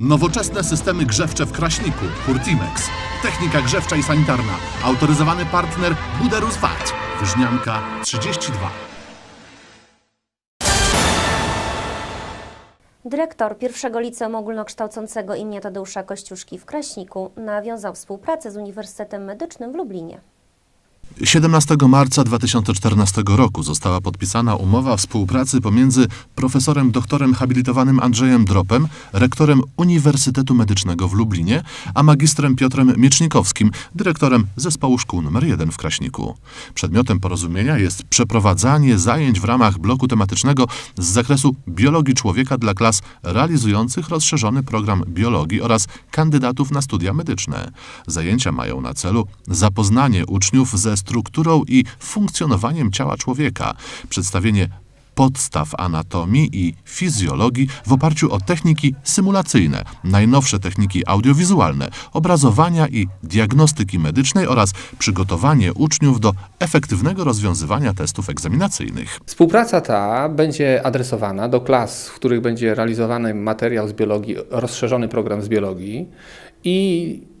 Nowoczesne systemy grzewcze w Kraśniku, Hurtimex. Technika grzewcza i sanitarna. Autoryzowany partner Buderus VAT. Wyżnianka 32. Dyrektor pierwszego liceum ogólnokształcącego im. Tadeusza Kościuszki w Kraśniku nawiązał współpracę z Uniwersytetem Medycznym w Lublinie. 17 marca 2014 roku została podpisana umowa współpracy pomiędzy profesorem doktorem habilitowanym Andrzejem Dropem, rektorem Uniwersytetu Medycznego w Lublinie, a magistrem Piotrem Miecznikowskim, dyrektorem zespołu szkół nr 1 w Kraśniku. Przedmiotem porozumienia jest przeprowadzanie zajęć w ramach bloku tematycznego z zakresu biologii człowieka dla klas realizujących rozszerzony program biologii oraz kandydatów na studia medyczne. Zajęcia mają na celu zapoznanie uczniów ze strukturą i funkcjonowaniem ciała człowieka, przedstawienie podstaw anatomii i fizjologii w oparciu o techniki symulacyjne, najnowsze techniki audiowizualne, obrazowania i diagnostyki medycznej oraz przygotowanie uczniów do efektywnego rozwiązywania testów egzaminacyjnych. Współpraca ta będzie adresowana do klas, w których będzie realizowany materiał z biologii, rozszerzony program z biologii i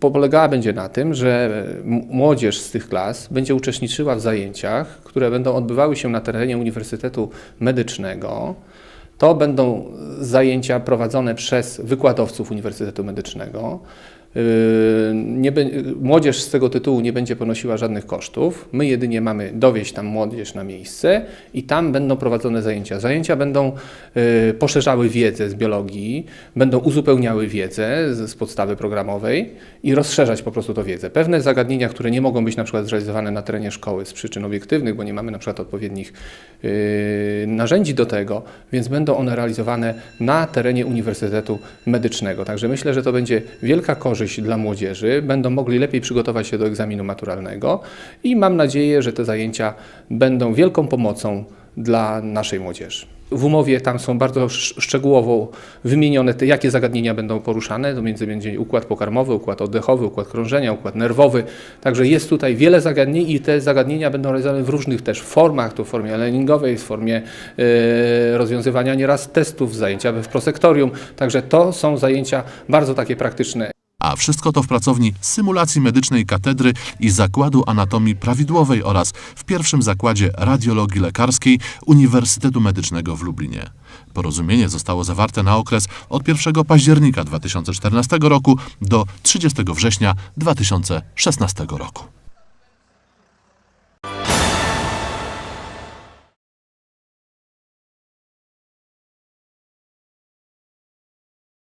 polegała będzie na tym, że m- młodzież z tych klas będzie uczestniczyła w zajęciach, które będą odbywały się na terenie Uniwersytetu Medycznego. To będą zajęcia prowadzone przez wykładowców Uniwersytetu Medycznego. Yy, Nie, be- młodzież z tego tytułu nie będzie ponosiła żadnych kosztów. My jedynie mamy dowieść tam młodzież na miejsce i tam będą prowadzone zajęcia. Zajęcia będą yy, poszerzały wiedzę z biologii, będą uzupełniały wiedzę z, z podstawy programowej i rozszerzać po prostu tą wiedzę. Pewne zagadnienia, które nie mogą być na przykład zrealizowane na terenie szkoły z przyczyn obiektywnych, bo nie mamy na przykład odpowiednich yy, narzędzi do tego, więc będą one realizowane na terenie Uniwersytetu Medycznego. Także myślę, że to będzie wielka korzyść dla młodzieży, będą mogli lepiej przygotować się do egzaminu maturalnego i mam nadzieję, że te zajęcia będą wielką pomocą dla naszej młodzieży. W umowie tam są bardzo sz- szczegółowo wymienione te, jakie zagadnienia będą poruszane, to między innymi układ pokarmowy, układ oddechowy, układ krążenia, układ nerwowy. Także jest tutaj wiele zagadnień i te zagadnienia będą realizowane w różnych też formach, to w formie learningowej, w formie e, rozwiązywania nieraz testów, zajęcia w prosektorium. Także to są zajęcia bardzo takie praktyczne. A wszystko to w pracowni symulacji medycznej katedry i zakładu anatomii prawidłowej oraz w pierwszym zakładzie radiologii lekarskiej Uniwersytetu Medycznego w Lublinie. Porozumienie zostało zawarte na okres od 1 października 2014 roku do 30 września 2016 roku.